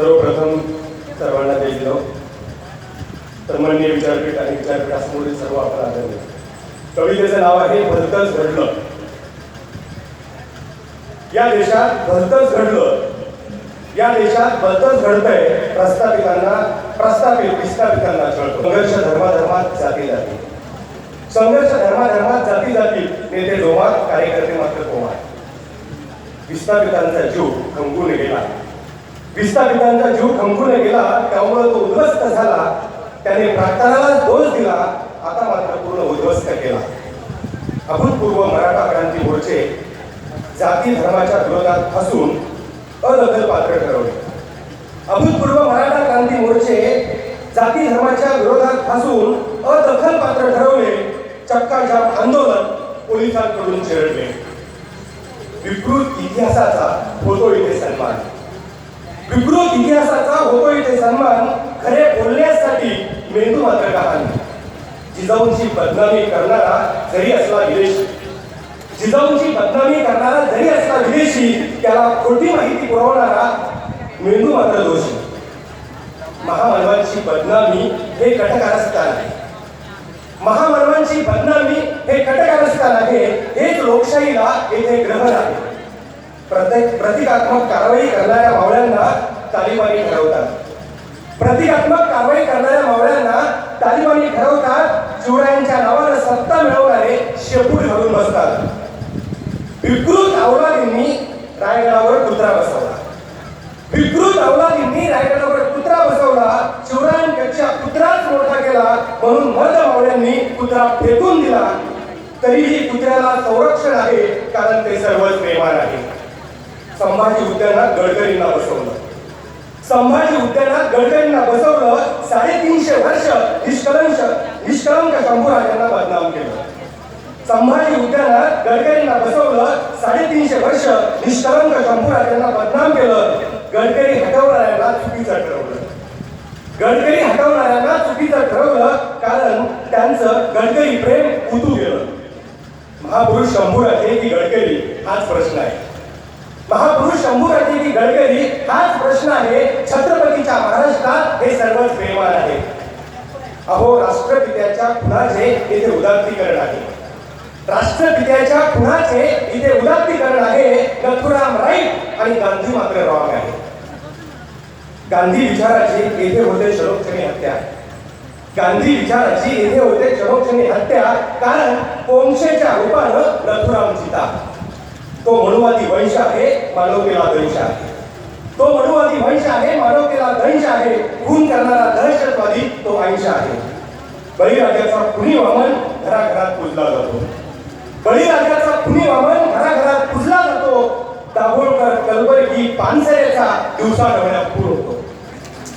सर्वप्रथम सर्वांना जय जिजाऊ तर माननीय विद्यापीठ आणि विद्यापीठासमोरील सर्व आपण आदरणीय. कवितेचं नाव आहे भलतंच घडलं. या देशात भलतंच घडलं. या देशात भलतंच घडतंय प्रस्थापितांना प्रस्थापित विस्थापितांना कळतो. संघर्ष धर्माधर्मात जाती जाती. संघर्ष धर्माधर्मात जाती जाती. नेते जोमात कार्यकर्ते मात्र कोमात. विस्थापितांचा जीव खंगून गेला. विस्थापितांचा जीव खंगून गेला त्यामुळे तो उद्ध्वस्त झाला. त्याने प्रार्थनाला दोष दिला. आता मात्र पूर्ण उद्ध्वस्त केला. अभूतपूर्व मराठा क्रांती मोर्चे जाती धर्माच्या विरोधात फसून अदखल पात्र ठरवले. अभूतपूर्व मराठा क्रांती मोर्चे जाती धर्माच्या विरोधात फासून अदखल पात्र ठरवले. चक्काजाम आंदोलन पोलिसांकडून चिरडले. विकृत इतिहासाचा फोटो इतिहासाचा होतो इथे सन्मान खरे बोलण्यासाठी मेंदू मात्र कहाणी जिजाऊंची बदनामी करणारा जरी असला विदेशी जिजाऊंची बदनामी करणारा जरी असला विदेशी त्याला खोटी माहिती पुरवणारा मेंदू मात्र दोषी. महामानवांची बदनामी हे कटकारस्थान आहे. महामानवांची बदनामी हे कटकारस्थान आहे हेच लोकशाहीला येथे ग्रहण आहे. प्रत्येक प्रतिकात्मक कारवाई करणाऱ्या शेपूट घालून बसतात. विकृत अवलादींनी रायगडावर कुत्रा बसवला. विकृत अवलादींनी रायगडावर कुत्रा बसवला शिवरायांपेक्षा कुत्राच मोठा केला म्हणून मध मावळ्यांनी कुत्रा फेकून दिला. तरीही कुत्र्याला संरक्षण आहे कारण ते सर्वच बेमान आहे. संभाजी उद्यानात गडकरींना बसवलं. संभाजी उद्यानात गडकरींना बसवलं साडेतीनशे वर्ष निष्कलंश निष्कलंक शंभूराजांना बदनाम केलं. संभाजी उद्यानात गडकरींना बसवलं साडेतीनशे वर्ष निष्कलंक शंभूराजांना बदनाम केलं. गडकरी हटवणाऱ्यांना चुकीचं ठरवलं. गडकरी हटवणाऱ्यांना चुकीचं ठरवलं कारण त्यांचं गडकरी प्रेम उतू गेलं. महापुरुष शंभूराजे की गडकरी हाच प्रश्न आहे. महापुरुष शंभूराजे की गडकरी हाच प्रश्न आहे. छत्रपतीच्या महाराष्ट्रात हे सर्वच प्रेमान आहे. अहो राष्ट्रपित्याच्या खुनाचे येथे उदात्तीकरण आहे. राष्ट्रपित्याच्या कुणाचे इथे उदात्तीकरण आहे. नथुराम राईट आणि गांधी मात्र रॉंग आहे. गांधी विचाराची येथे होते शरोक्षणी हत्या. गांधी विचाराची येथे होते क्षणोक्षणी हत्या कारण कोमशेच्या रूपानं नथुराम चिता तो मनुवादी वंश आहे मानवतेला वंश आहे. तो मनुवादी वंश आहे मानवतेला दंश आहे. खून करणारा दहशतवादी तो अंश आहे. बळीराजाचा कुणी वामन घराघरात पूजला जातो. बळीराजाचा पुणे वामन घराघरात पुजला जातो. दाभोळकर कलबर्गी पानसरेचा दिवसा डोळ्यात पूर होतो.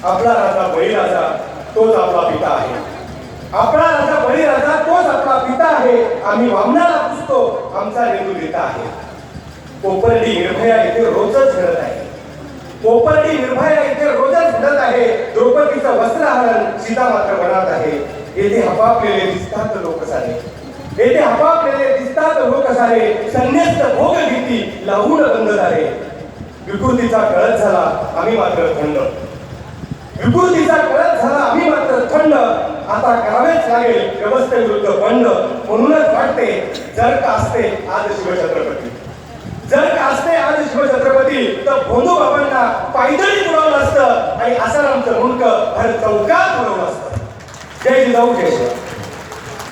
आपला राजा बळीराजा तोच आपला पिता आहे. आपला राजा बळीराजा तोच आपला पिता आहे. आम्ही वामनाला पुजतो आमचा रेणू देता आहे. कोपर्डी निर्भया इथे रोजच घडत आहे. कोपर्डी निर्भया इथे रोजच घडत आहे. द्रौपदीचं वस्त्रहरण सीता मात्र बनत आहे. येथे हपापलेले दिसतात लोक सारे येथे आपापले दिसतात लोक सारे संन्यस्त भोग भीती लावून बंद झाले विकृतीचा कळत झाला आम्ही मात्र थंड. विकृतीचा कळत झाला आम्ही मात्र थंड. आता करावेच लागेल व्यवस्थेविरुद्ध बंड म्हणूनच वाटते जर का असते आज शिवछत्रपती. जर का असते आज शिवछत्रपती तर भोंदू बाबांना पायदळी पुरवलं असतं आणि आसारामचं मुंडक हर चौकात पुरवलं असतं. जय जिजाऊ जय शिवराय